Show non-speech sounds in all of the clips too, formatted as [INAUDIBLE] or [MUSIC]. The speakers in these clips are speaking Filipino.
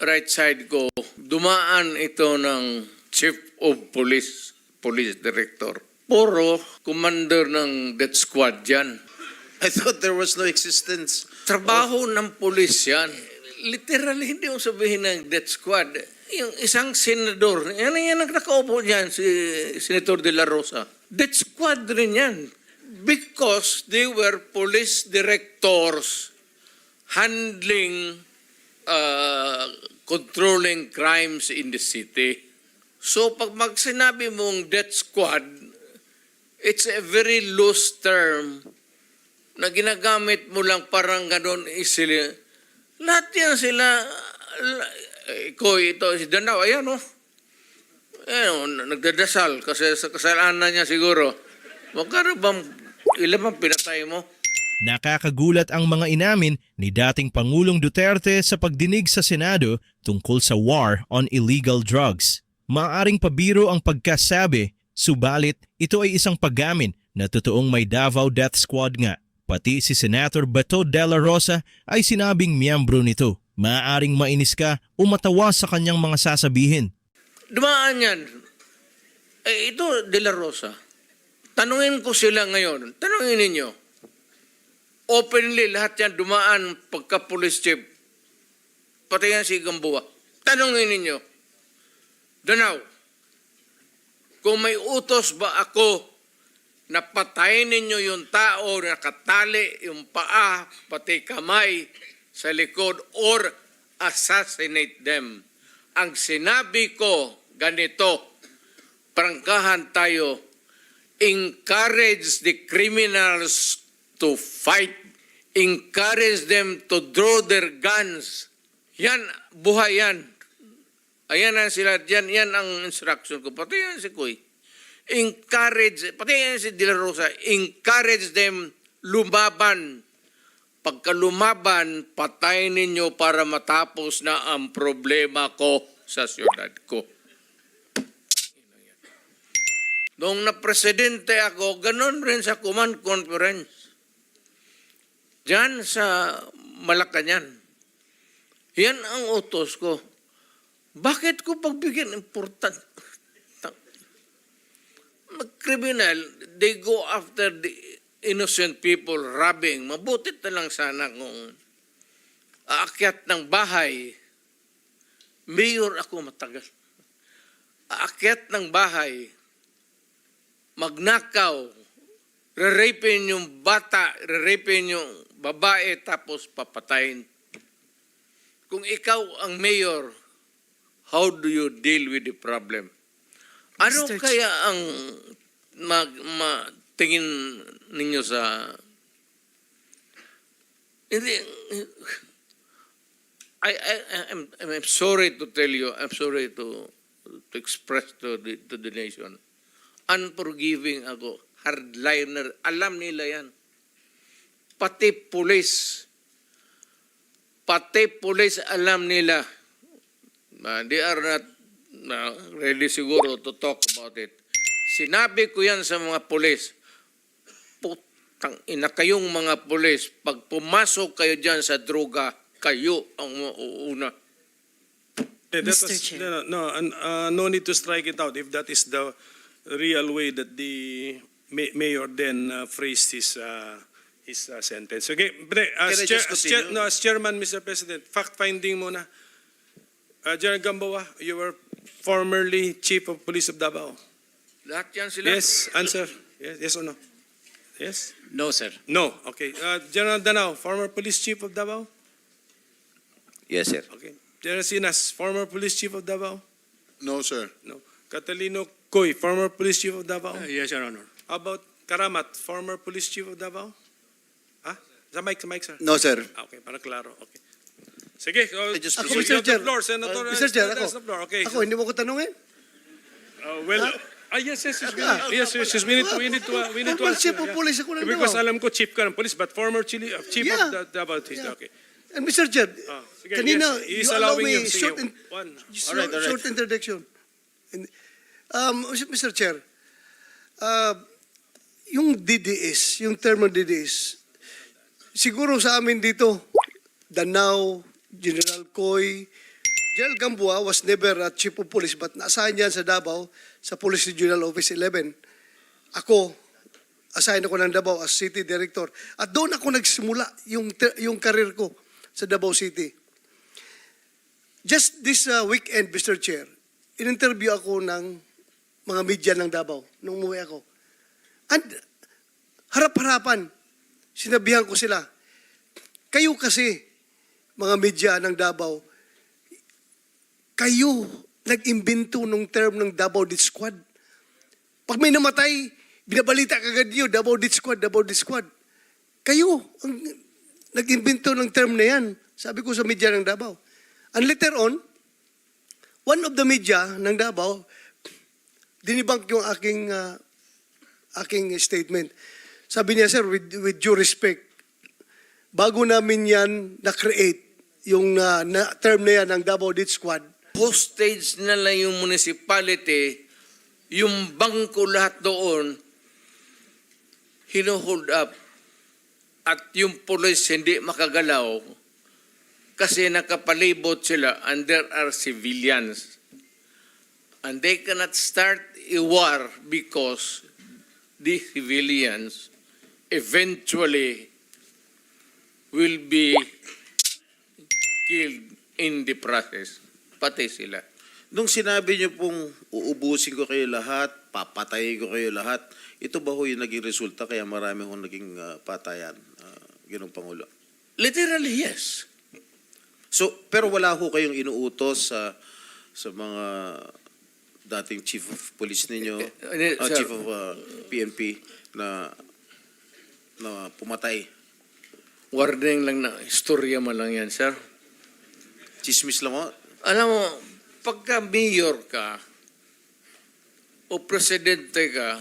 right side ko, dumaan ito ng Chief of Police, Police Director. Puro commander ng death squad yan. I thought there was no existence. Trabaho ng pulis yan. Literally, hindi mo sabihin ng death squad. Yung isang senador, yan yan ang nakaupo dyan, si Senator De La Rosa. Death squad rin yan. Because they were police directors handling, uh, controlling crimes in the city. So pag mag sinabi mong death squad, it's a very loose term na ginagamit mo lang parang ganon isili. Lahat yan sila, la- ko ito, si Danaw, ayan o. Ayan o, nagdadasal kasi sa kasalanan niya siguro. Magkano bang, ilan bang pinatay mo? Nakakagulat ang mga inamin ni dating Pangulong Duterte sa pagdinig sa Senado tungkol sa war on illegal drugs. Maaring pabiro ang pagkasabi, subalit ito ay isang paggamin na totoong may Davao Death Squad nga. Pati si Senator Bato de la Rosa ay sinabing miyembro nito. Maaring mainis ka o matawa sa kanyang mga sasabihin. Dumaan yan. Eh, ito, De La Rosa. Tanungin ko sila ngayon. Tanungin ninyo. Openly, lahat yan dumaan pagka police chief. Pati yan si Gamboa. Tanungin ninyo. Danaw, kung may utos ba ako na patayin ninyo yung tao na nakatali yung paa, pati kamay sa likod or assassinate them. Ang sinabi ko, ganito, prangkahan tayo, encourage the criminals to fight, encourage them to draw their guns. Yan, buhay yan. Ayan ang sila, yan, yan ang instruction ko. Pati yan si Kuy. Encourage, pati yan si De La Rosa, encourage them lumaban. Pagka lumaban, patayin ninyo para matapos na ang problema ko sa siyudad ko. Noong na-presidente ako, ganun rin sa command conference. Diyan sa Malacanang. Yan ang utos ko. Bakit ko pagbigyan important? Mag-criminal, they go after the innocent people robbing. Mabutit na lang sana kung aakyat ng bahay. Mayor ako matagal. Aakyat ng bahay, magnakaw, re-rapin yung bata, re-rapin yung babae, tapos papatayin. Kung ikaw ang mayor, how do you deal with the problem? Ano Mr. Kaya ang mag, ma, tingin ninyo sa... Hindi, I, I, I'm, I'm sorry to tell you, I'm sorry to, to express to the, to the nation. Unforgiving ako, hardliner, alam nila yan. Pati pulis, pati pulis alam nila. Uh, they are not uh, really siguro to talk about it. Sinabi ko yan sa mga pulis. Putang ina kayong mga pulis, pag pumasok kayo dyan sa droga, kayo ang mauuna. Yeah, that Mr. was- Chair. No, no, uh, no need to strike it out if that is the real way that the ma- mayor then uh, phrased his, uh, his uh, sentence. Okay, but as, Can I chair, just as, chair, continue? no, as chairman, Mr. President, fact-finding muna. Uh, General Gamboa, you were formerly chief of police of Davao. Lahat yan sila. Yes, answer. Yes, yes or no? Yes? No, sir. No. Okay. Uh, General Danao, former police chief of Davao. Yes, sir. Okay. General Sinas, former police chief of Davao. No, sir. No. Catalino Coy, former police chief of Davao. Yes, Your Honor. How about Karamat, former police chief of Davao? Sa mic, sa mic, sir. No, sir. Ah, Okay, para klaro. Okay. Sige, uh, just you Ako, proceed. Mr. Chair. floor, Senator. Uh, Mr. Chair, ako. the floor. Okay. Ako, hindi mo ko tanungin. Uh, well, ah, yes, yes, yes, we need, yes, yes, yes, we need to, we need to, uh, we need to Former answer. chief of yeah. police ako ng Because alam ko chief ka ng police, but former chili, uh, chief Yeah. of the Davao. Yeah. Okay. And Mr. Chair, Ah, sige, kanina, yes, he is you allow allowing me you. Sige, short, in, one. short, Alright, alright. short introduction. And, um, Mr. Chair, uh, yung DDS, yung term ng DDS, siguro sa amin dito, Danao, General Coy, General Gambua was never a chief of police but na-assign yan sa Davao sa Police Regional Office 11. Ako, assign ako ng Davao as city director. At doon ako nagsimula yung, yung career ko sa Davao City. Just this uh, weekend, Mr. Chair, in-interview ako ng mga media ng Davao nung umuwi ako. And harap-harapan, sinabihan ko sila, kayo kasi, mga media ng Davao, kayo nag-imbento nung term ng Davao Death Squad. Pag may namatay, binabalita kagad niyo, Davao Death Squad, Davao Death Squad. Kayo ang nag-imbento ng term na yan. Sabi ko sa media ng Davao. And later on, one of the media ng Davao, dinibunk yung aking ah, aking statement. Sabi niya, sir, with, with due respect, bago namin yan na-create, yung ah, na, term na yan ng Davao Death Squad, Hostage na lang yung municipality, yung bangko lahat doon, hino-hold up. At yung police hindi makagalaw kasi nakapalibot sila and there are civilians. And they cannot start a war because the civilians eventually will be killed in the process. Pati sila. Nung sinabi niyo pong uubusin ko kayo lahat, papatayin ko kayo lahat, ito ba ho yung naging resulta kaya marami hong naging ah, patayan, uh, Ginong Pangulo? Literally, yes. So, pero wala ho kayong inuutos sa sa mga dating chief of police ninyo, ah, sir. chief of ah, PNP na na pumatay. Warning lang na istorya mo lang yan, sir. Chismis lang ho. Alam mo, pagka mayor ka o presidente ka,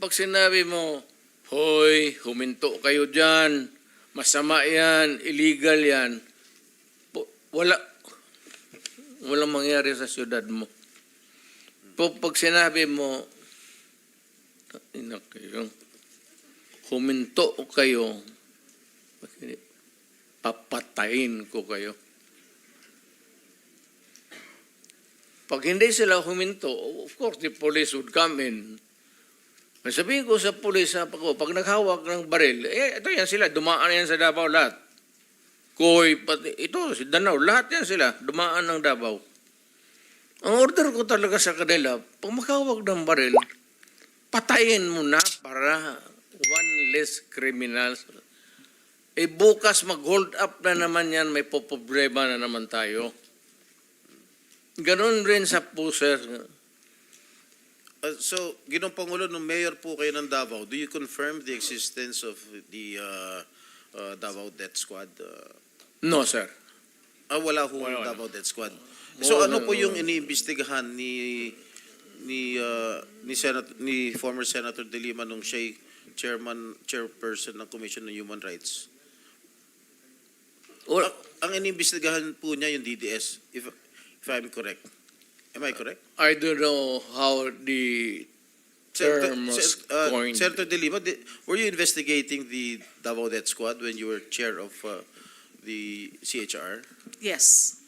pag sinabi mo, Hoy, huminto kayo dyan, masama yan, illegal yan, wala, walang mangyari sa syudad mo. Po- Pag sinabi mo, ina kayo, huminto kayo, papatayin ko kayo. Pag hindi sila huminto, of course, the police would come in. Sabihin ko sa police, sa ko, pag naghawak ng baril, eh, ito yan sila, dumaan yan sa Davao lahat. Koy, pati, ito, si Danao, lahat yan sila, dumaan ng Davao. Ang order ko talaga sa kanila, pag maghawak ng baril, patayin mo na para less criminals. Eh bukas mag-hold up na naman yan, may poproblema na naman tayo. Ganon rin sa puser. Uh, so, Ginong Pangulo, nung mayor po kayo ng Davao, do you confirm the existence of the uh, uh, Davao Death Squad? Uh, No, sir. ah, wala ho Wala, wala. Davao Death Squad. So, ano no, po yung iniimbestigahan ni ni uh, ni Senat ni former Senator De Lima nung siya chairman chairperson ng Commission on Human Rights? Or, Ang, ang iniimbestigahan po niya yung DDS if if I'm correct. Am I correct? I don't know how the term was uh, coined. Senator De Lima, were you investigating the Davao Death Squad when you were chair of uh, the CHR? Yes,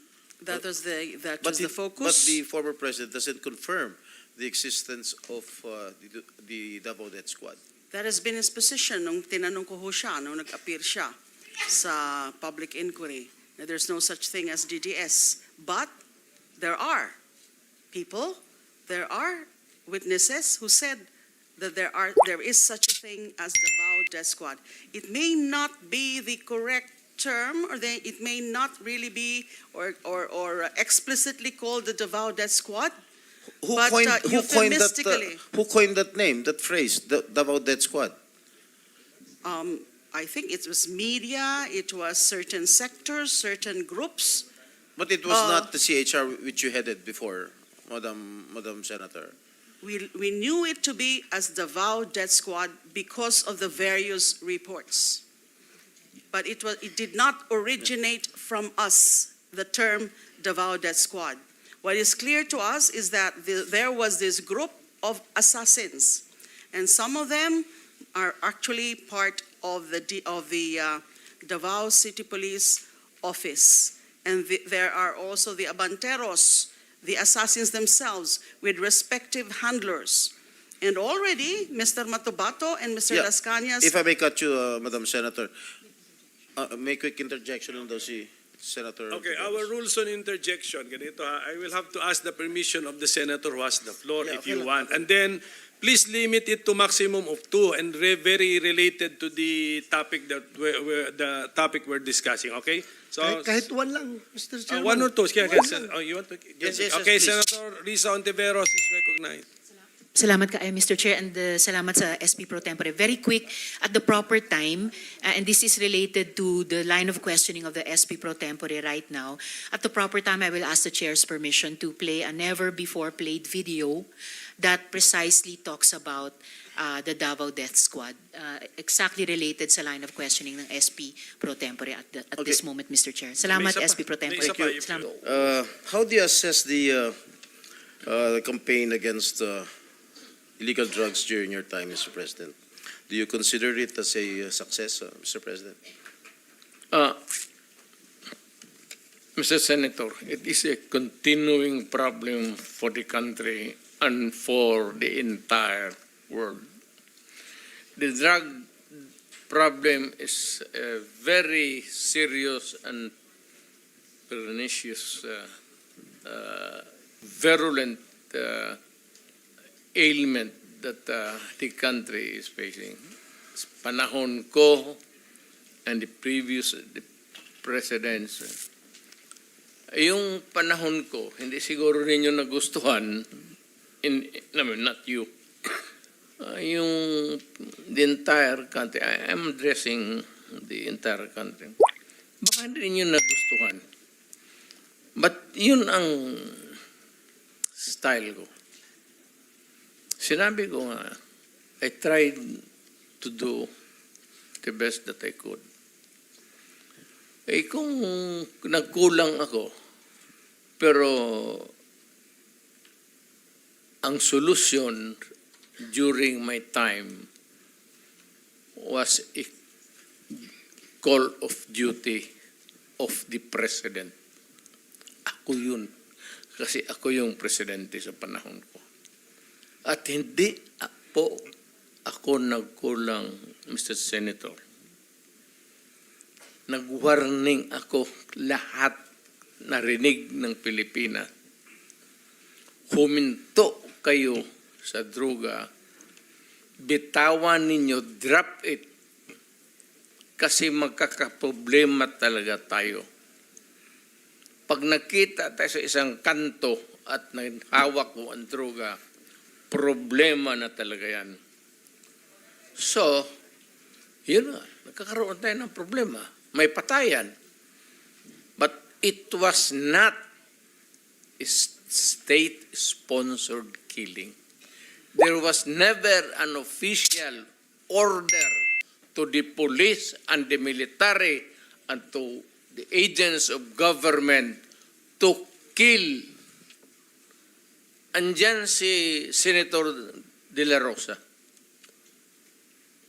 that was the, that was the But focus. the former president doesn't confirm the existence of uh, the, the Davao Death Squad. That has been his position nung tinanong ko ho siya, nung nag-appear siya sa public inquiry, na there's no such thing as DDS. But there are people, there are witnesses who said that there are, there is such a thing as the Davao Death Squad. It may not be the correct term, or they, it may not really be, or, or, or explicitly called the Davao Death Squad, Who But, coined, uh, who coined that, uh, euphemistically. who coined that name, that phrase, the Davao Death Squad? um, I think it was media, it was certain sectors, certain groups. But it was Uh, not the CHR which you headed before, Madam, Madam Senator. We, we knew it to be as Davao Death Squad because of the various reports. But it was, it did not originate from us, the term Davao Death Squad. What is clear to us is that the, there was this group of assassins, and some of them are actually part of the, of the uh, Davao City Police Office. And the- there are also the abanteros, the assassins themselves, with respective handlers. And already, Mr. Matubato and Mr. Yeah. Las Cañas If I may cut you, uh, Madam Senator, uh, may quick interjection daw si Senator. Okay, our rules on interjection, ganito ha, I will have to ask the permission of the senator who has the floor Yeah, if okay you lang. want. And then, please limit it to maximum of two and re- very related to the topic that, we're- we're- the topic we're discussing, okay? So, Kahit, kahit one lang, Mr. uh, Chairman. one or two, Kaya- One kaya- lang. oh, you want to? Yes, yes, yes, Okay, please. Senator Risa Ontiveros is recognized. Salamat ka, Mr. Chair, and uh, salamat sa SP Pro Tempore. Very quick, at the proper time, uh, and this is related to the line of questioning of the SP Pro Tempore right now. At the proper time, I will ask the Chair's permission to play a never-before-played video that precisely talks about uh, the Davao Death Squad, uh, exactly related sa line of questioning ng SP Pro Tempore at, the, at this moment, Mr. Chair. Salamat, May isa pa. SP Pro Tempore. if- Salamat. Uh, how do you assess the, uh, uh, the campaign against uh, illegal drugs during your time, Mr. President? Do you consider it as a uh, success, uh, Mr. President? Uh, Mr. Senator, it is a continuing problem for the country and for the entire world. The drug problem is a very serious and pernicious, uh, uh, virulent uh, ailment that uh, the country is facing. Panahon ko and the previous the presidents, yung panahon ko, hindi siguro ninyo nagustuhan, in, I mean, not you, Uh, yung the entire country, I am addressing the entire country. Baka hindi ninyo nagustuhan. But yun ang style ko. Sinabi ko nga, I tried to do the best that I could. Eh kung nagkulang ako, pero ang solusyon during my time was a call of duty of the president. Ako yun. Kasi ako yung presidente sa panahon ko. At hindi po ako nagkulang, Mr. Senator. Nag-warning ako lahat narinig ng Pilipinas. Huminto kayo sa droga. Bitawan ninyo, drop it. Kasi magkakaproblema talaga tayo. Pag nakita tayo sa isang kanto at hawak mo ang droga, problema na talaga yan. So, yun nga, nagkakaroon tayo ng problema. May patayan. But it was not state-sponsored killing. There was never an official order to the police and the military and to the agents of government to kill. Andyan si Senator De La Rosa.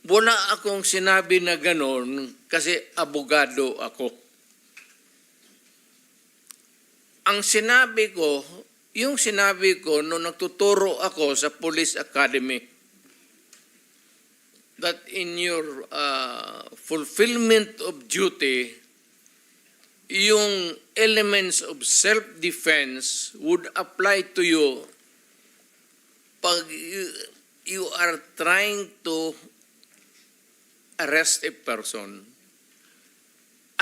Wala akong sinabi na ganon kasi abogado ako. Ang sinabi ko, yung sinabi ko nung nagtuturo ako sa Police Academy, that in your uh, fulfillment of duty, yung elements of self-defense would apply to you pag you, you are trying to arrest a person.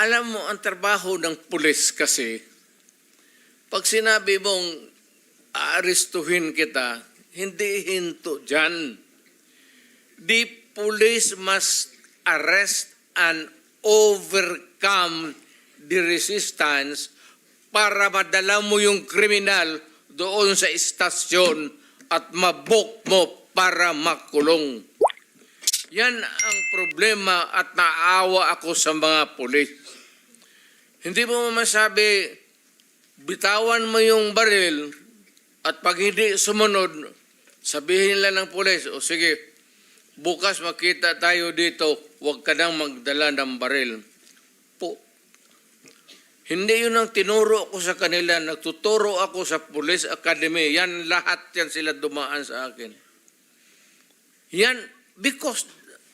Alam mo, ang trabaho ng pulis kasi, pag sinabi mong aarestuhin kita, hindi hinto dyan. The police must arrest and overcome the resistance para madala mo yung kriminal doon sa istasyon at mabok mo para makulong. Yan ang problema at naawa ako sa mga pulis. Hindi mo masabi, bitawan mo yung baril at pag hindi sumunod, sabihin lang ng pulis, o sige, bukas makita tayo dito, huwag ka nang magdala ng baril. Po, Hindi yun ang tinuro ko sa kanila. Nagtuturo ako sa Police Academy. Yan lahat yan sila dumaan sa akin. Yan, because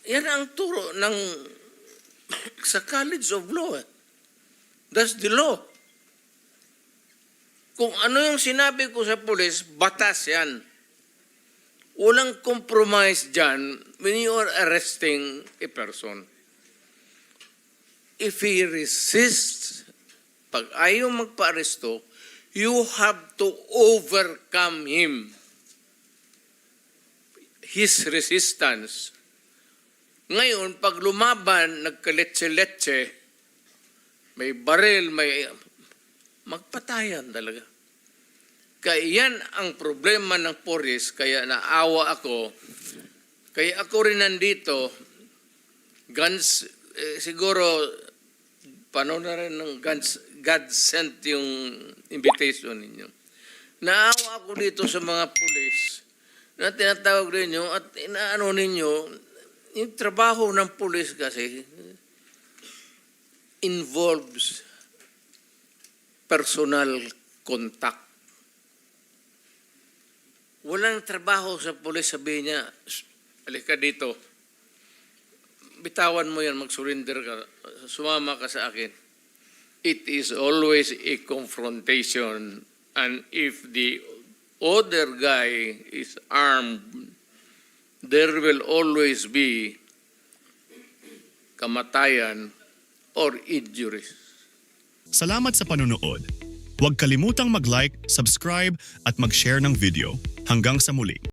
yan ang turo ng [COUGHS] sa College of Law. eh. That's the law. Kung ano yung sinabi ko sa pulis, batas yan. Walang compromise dyan when you are arresting a person. If he resists, pag ayaw magpa-aresto, you have to overcome him. His resistance. Ngayon, pag lumaban, nagkaletse-letse, may baril, may... Magpatayan talaga. Kaya yan ang problema ng Poris, kaya naawa ako. Kaya ako rin nandito, guns, eh, siguro, paano na rin ng guns, God sent yung invitation ninyo. Naawa ako dito sa mga pulis na tinatawag ninyo at inaano ninyo, yung trabaho ng pulis kasi involves personal contact. Walang trabaho sa pulis, sabi niya, "Shh, halika dito. Bitawan mo yan, mag-surrender ka, sumama ka sa akin. It is always a confrontation and if the other guy is armed, there will always be kamatayan or injuries. Salamat sa panunood. Huwag kalimutang mag-like, subscribe at mag-share ng video. Hanggang sa muli.